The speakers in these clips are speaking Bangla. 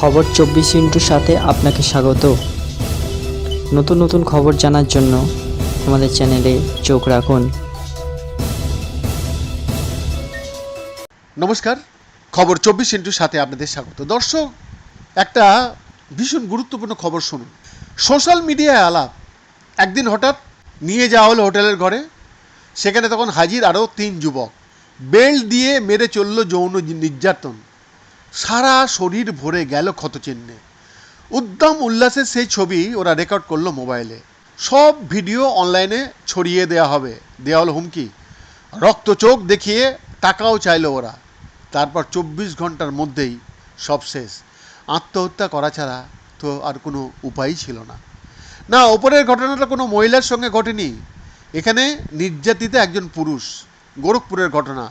খবর চব্বিশ ইন্টুর সাথে আপনাকে স্বাগত। নতুন নতুন খবর জানার জন্য আমাদের চ্যানেলে চোখ রাখুন। নমস্কার, খবর চব্বিশ ইন্টুর সাথে আপনাদের স্বাগত। দর্শক, একটা ভীষণ গুরুত্বপূর্ণ খবর শুনুন। সোশ্যাল মিডিয়ায় আলাপ। একদিন হঠাৎ নিয়ে যাওয়া হলো হোটেলের ঘরে। সেখানে তখন হাজির আরও তিন যুবক। বেল্ট দিয়ে মেরে চলল যৌন নির্যাতন। সারা শরীর ভরে গেল ক্ষতচিহ্নে। উদ্যম উল্লাসের সেই ছবি ওরা রেকর্ড করল মোবাইলে। সব ভিডিও অনলাইনে ছড়িয়ে দেওয়া হবে। দেওয়া হলো হুমকি। রক্ত চোখ দেখিয়ে টাকাও চাইলো ওরা। তারপর চব্বিশ ঘণ্টার মধ্যেই সব শেষ। আত্মহত্যা করা ছাড়া তো আর কোনো উপায়ই ছিল না। না, ওপরের ঘটনাটা কোনো মহিলার সঙ্গে ঘটেনি। এখানে নির্যাতিত একজন পুরুষ, গোরখপুরের ঘটনা।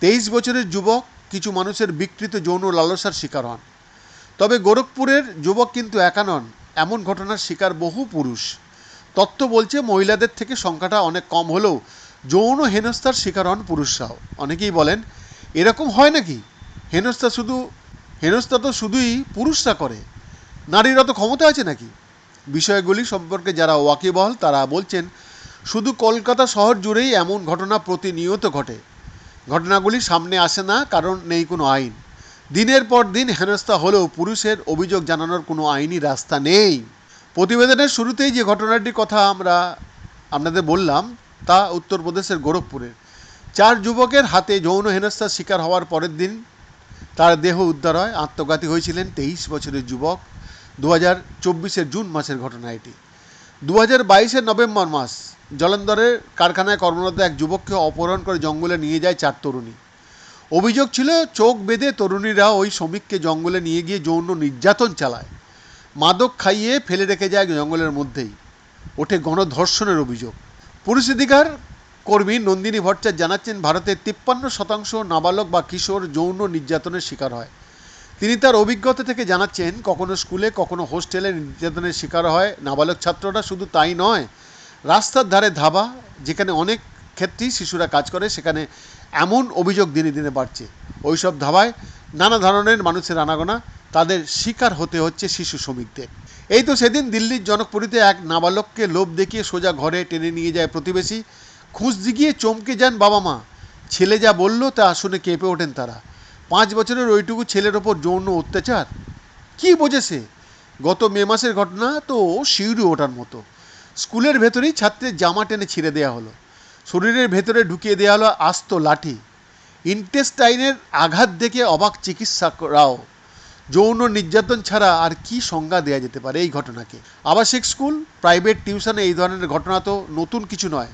তেইশ বছরের যুবক কিছু মানুষের বিকৃত যৌন লালসার শিকার হন। তবে গোরখপুরের যুবক কিন্তু একা নন, এমন ঘটনার শিকার বহু পুরুষ। তত্ত্ব বলছে, মহিলাদের থেকে সংখ্যাটা অনেক কম হলেও যৌন হেনস্থার শিকার হন পুরুষরাও। অনেকেই বলেন, এরকম হয় নাকি? হেনস্থা শুধু, হেনস্থা তো শুধুই পুরুষরা করে। নারীরা তো ক্ষমতা আছে নাকি? বিষয়গুলি সম্পর্কে যারা ওয়াকিবহল, তারা বলছেন, শুধু কলকাতা শহর জুড়েই এমন ঘটনা প্রতিনিয়ত ঘটে। ঘটনাগুলি সামনে আসে না, কারণ নেই কোনো আইন। দিনের পর দিন হেনস্থা হলেও পুরুষের অভিযোগ জানানোর কোনো আইনি রাস্তা নেই। প্রতিবেদনের শুরুতেই যে ঘটনাটির কথা আমরা আপনাদের বললাম, তা উত্তরপ্রদেশের গোরখপুরের চার যুবকের হাতে যৌন হেনস্থার শিকার হওয়ার পরের দিন তার দেহ উদ্ধার হয়। আত্মঘাতী হয়েছিলেন তেইশ বছরের যুবক। দু হাজার জুন মাসের ঘটনা এটি। দু হাজার নভেম্বর মাস, জলন্ধরের কারখানায় কর্মরত এক যুবককে অপহরণ করে জঙ্গলে নিয়ে যায় চার তরুণী। অভিযোগ ছিল, চোখ বেঁধে তরুণীরা ওই শ্রমিককে জঙ্গলে নিয়ে গিয়ে যৌন নির্যাতন চালায়। মাদক খাইয়ে ফেলে রেখে যায় জঙ্গলের মধ্যেই। ওঠে গণধর্ষণের অভিযোগ। পুরুষ অধিকার কর্মী নন্দিনী ভট্টাচার্য জানাচ্ছেন ভারতের তিপ্পান্ন শতাংশ নাবালক বা কিশোর যৌন নির্যাতনের শিকার হয়। তিনি তার অভিজ্ঞতা থেকে জানাচ্ছেন, কখনো স্কুলে, কখনো হোস্টেলে নির্যাতনের শিকার হয়। নাবালক ছাত্ররা শুধু তাই নয়, রাস্তার ধারে ধাবা, যেখানে অনেক ক্ষেত্রেই শিশুরা কাজ করে, সেখানে এমন অভিযোগ দিনে দিনে বাড়ছে। ওইসব ধাবায় নানা ধরনের মানুষের আনাগোনা, তাদের শিকার হতে হচ্ছে শিশু শ্রমিকদের। এই তো সেদিন দিল্লির জনকপুরীতে এক নাবালককে লোভ দেখিয়ে সোজা ঘরে টেনে নিয়ে যায় প্রতিবেশী। খুঁজ দিগিয়ে চমকে যান বাবা মা। ছেলে যা বলল তা শুনে কেঁপে ওঠেন তারা। পাঁচ বছরের ওইটুকু ছেলের ওপর যৌন অত্যাচার? কি বোঝেছে গত মে মাসের ঘটনা তো শিউরি ওঠার মতো। স্কুলের ভেতরেই ছাত্রের জামা টেনে ছিঁড়ে দেওয়া হলো। শরীরের ভেতরে ঢুকিয়ে দেওয়া হলো আস্ত লাঠি। ইন্টেস্টাইনের আঘাত দেখে অবাক চিকিৎসকরাও। যৌন নির্যাতন ছাড়া আর কি সংজ্ঞা দেওয়া যেতে পারে এই ঘটনাকে? আবাসিক স্কুল, প্রাইভেট টিউশনে এই ধরনের ঘটনা তো নতুন কিছু নয়।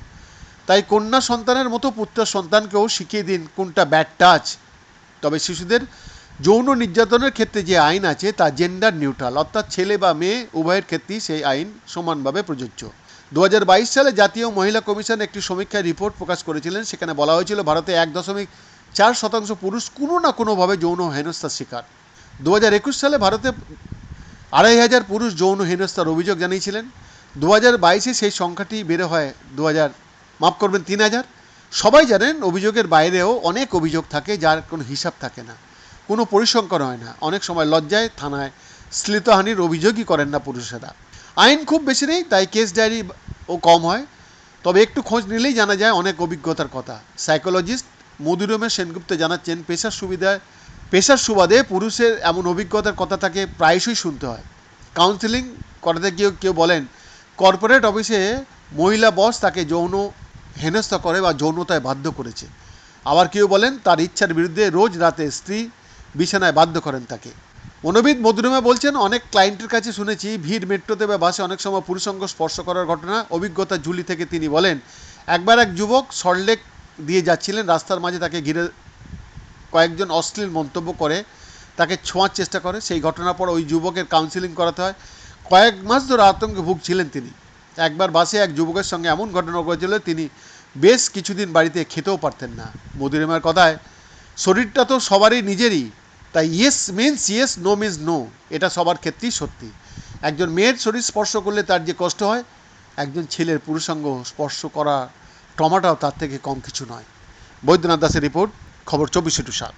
তাই কন্যা সন্তানের মতো পুত্র সন্তানকেও শিখিয়ে দিন কোনটা ব্যাড টাচ তবে শিশুদের যৌন নির্যাতনের ক্ষেত্রে যে আইন আছে তা জেন্ডার নিউট্রাল অর্থাৎ ছেলে বা মেয়ে উভয়ের ক্ষেত্রেই সেই আইন সমানভাবে প্রযোজ্য। দু হাজার বাইশ সালে জাতীয় মহিলা কমিশন একটি সমীক্ষায় রিপোর্ট প্রকাশ করেছিলেন, সেখানে বলা হয়েছিল ভারতে এক দশমিক চার শতাংশ পুরুষ কোনো না কোনোভাবে যৌন হেনস্থার শিকার। দু হাজার একুশ সালে ভারতে আড়াই হাজার পুরুষ যৌন হেনস্থার অভিযোগ জানিয়েছিলেন। দু হাজার সেই সংখ্যাটি বেড়ে হয় দু হাজার মাফ করবেন, তিন হাজার। সবাই জানেন অভিযোগের বাইরেও অনেক অভিযোগ থাকে যার কোনো হিসাব থাকে না। কোনো পরিসংখ্যান হয় না। অনেক সময় লজ্জায় থানায় শ্লীতহানির অভিযোগই করেন না পুরুষেরা আইন খুব বেশি নেই, তাই কেস ডায়েরি ও কম হয়। তবে একটু খোঁজ নিলেই জানা যায় অনেক অভিজ্ঞতার কথা। সাইকোলজিস্ট মধুরমের সেনগুপ্ত জানাচ্ছেন, পেশার সুবিধায় পেশার সুবাদে পুরুষের এমন অভিজ্ঞতার কথা তাকে প্রায়শই শুনতে হয়। কাউন্সিলিং করাতে গিয়েও কেউ বলেন, কর্পোরেট অফিসে মহিলা বস তাকে যৌন হেনস্থা করে বা যৌনতায় বাধ্য করেছে। আবার কেউ বলেন, তার ইচ্ছার বিরুদ্ধে রোজ রাতে স্ত্রী বিছানায় বাধ্য করেন তাকে। মনোবিদ মধুরমা বলছেন, অনেক ক্লায়েন্টের কাছে শুনেছি, ভিড় মেট্রোতে বা বাসে অনেক সময় পুরুষঙ্গ স্পর্শ করার ঘটনা। অভিজ্ঞতা ঝুলি থেকে তিনি বলেন, একবার এক যুবক সল্টলেক দিয়ে যাচ্ছিলেন, রাস্তার মাঝে তাকে ঘিরে কয়েকজন অশ্লীল মন্তব্য করে, তাকে ছোঁয়ার চেষ্টা করে। সেই ঘটনার পর ওই যুবকের কাউন্সিলিং করাতে হয়। কয়েক মাস ধরে আতঙ্কে ভুগছিলেন তিনি। একবার বাসে এক যুবকের সঙ্গে এমন ঘটনা ঘটেছিল, তিনি বেশ কিছুদিন বাড়িতে খেতেও পারতেন না। মধুরিমার কথায়, শরীরটা তো সবারই নিজেরই, তাই yes means yes no means no এটা সবার ক্ষেত্রেই সত্যি। একজন মেয়ের শরীর স্পর্শ করলে তার যে কষ্ট হয়, একজন ছেলের পুরুষাঙ্গ স্পর্শ করা টমাটাও তার থেকে কম কিছু নয়। বৈদ্যনাথ দাসের রিপোর্ট, খবর চব্বিশে টু সাত